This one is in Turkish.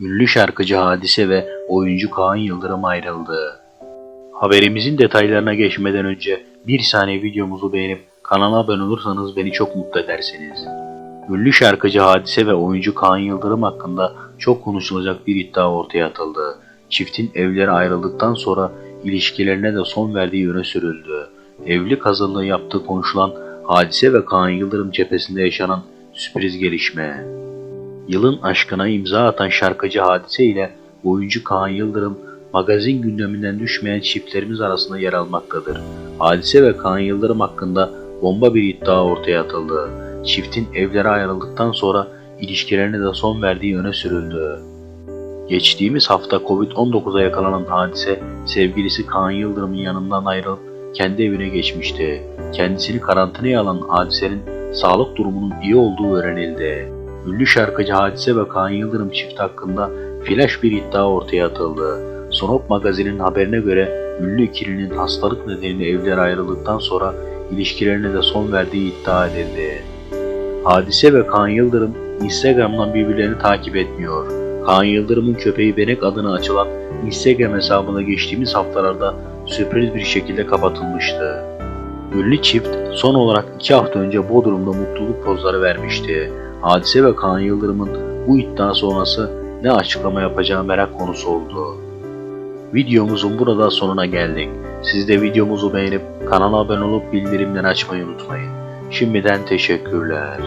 Ünlü şarkıcı Hadise ve oyuncu Kaan Yıldırım ayrıldı. Haberimizin detaylarına geçmeden önce bir saniye videomuzu beğenip kanala abone olursanız beni çok mutlu edersiniz. Ünlü şarkıcı Hadise ve oyuncu Kaan Yıldırım hakkında çok konuşulacak bir iddia ortaya atıldı. Çiftin evleri ayrıldıktan sonra ilişkilerine de son verdiği öne sürüldü. Evlilik hazırlığı yaptığı konuşulan Hadise ve Kaan Yıldırım cephesinde yaşanan sürpriz gelişme. Yılın aşkına imza atan şarkıcı Hadise ile oyuncu Kaan Yıldırım magazin gündeminden düşmeyen çiftlerimiz arasında yer almaktadır. Hadise ve Kaan Yıldırım hakkında bomba bir iddia ortaya atıldı. Çiftin evleri ayrıldıktan sonra ilişkilerine de son verdiği öne sürüldü. Geçtiğimiz hafta Covid-19'a yakalanan Hadise, sevgilisi Kaan Yıldırım'ın yanından ayrılıp kendi evine geçmişti. Kendisini karantinaya alan Hadise'nin sağlık durumunun iyi olduğu öğrenildi. Ünlü şarkıcı Hadise ve Kaan Yıldırım çift hakkında flash bir iddia ortaya atıldı. Sonop magazinin haberine göre ünlü ikilinin hastalık nedeniyle evleri ayrıldıktan sonra ilişkilerine de son verdiği iddia edildi. Hadise ve Kaan Yıldırım Instagram'dan birbirlerini takip etmiyor. Kaan Yıldırım'ın köpeği Benek adına açılan Instagram hesabına geçtiğimiz haftalarda sürpriz bir şekilde kapatılmıştı. Ünlü çift son olarak iki hafta önce Bodrum'da mutluluk pozları vermişti. Hadise ve Kaan Yıldırım'ın bu iddia sonrası ne açıklama yapacağı merak konusu oldu. Videomuzun burada sonuna geldik. Siz de videomuzu beğenip kanala abone olup bildirimleri açmayı unutmayın. Şimdiden teşekkürler.